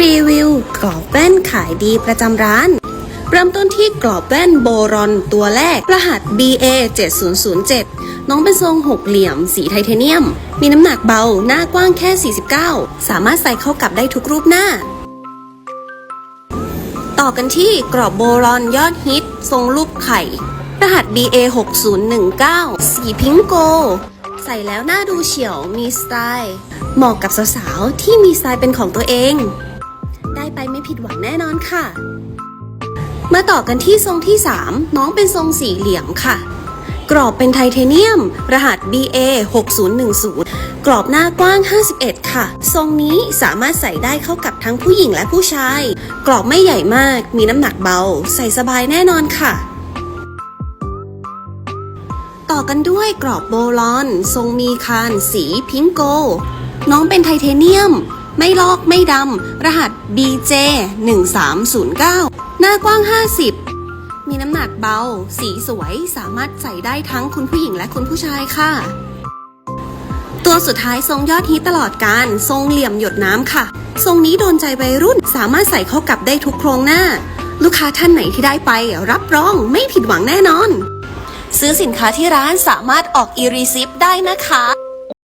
รีวิวกรอบแว่นขายดีประจำร้าน เริ่มต้นที่กรอบแว่นโบรอนตัวแรก รหัส BA 7007 น้องเป็นทรงหกเหลี่ยม สีไทเทเนียม มีน้ำหนักเบา หน้ากว้างแค่ 49 สามารถใส่เข้ากับได้ทุกรูปหน้า ต่อกันที่กรอบโบรอนยอดฮิต ทรงรูปไข่ รหัส BA 6019 สีพิงโกใส่แล้วหน้าดูเฉียวมีสไตล์ เหมาะกับสาวๆที่มีสไตล์เป็นของตัวเอง ไปไม่ผิดหวังแน่นอนค่ะ มาต่อกันที่ทรงที่ 3 น้องเป็นทรงสี่เหลี่ยมค่ะ กรอบเป็นไทเทเนียม รหัส BA 6010กรอบหน้ากว้าง 51 ค่ะ ทรงนี้สามารถใส่ได้เข้ากับทั้งผู้หญิงและผู้ชาย กรอบไม่ใหญ่มาก มีน้ำหนักเบา ใส่สบายแน่นอนค่ะต่อกันด้วยกรอบโบลอน ทรงมีคาน สีพิงโก น้องเป็นไทเทเนียม ไม่ลอกไม่ดำ รหัส BJ 1309 หน้ากว้าง 50 มีน้ำหนักเบา สีสวย สามารถใส่ได้ทั้งคุณผู้หญิงและคุณผู้ชายค่ะ ตัวสุดท้ายทรงยอดฮิตตลอดการ ทรงเหลี่ยมหยดน้ำค่ะ ทรงนี้โดนใจวัยรุ่น สามารถใส่เข้ากับได้ทุกโครงหน้า ลูกค้าท่านไหนที่ได้ไป รับรองไม่ผิดหวังแน่นอน ซื้อสินค้าที่ร้านสามารถออกอีรีซิปได้นะคะ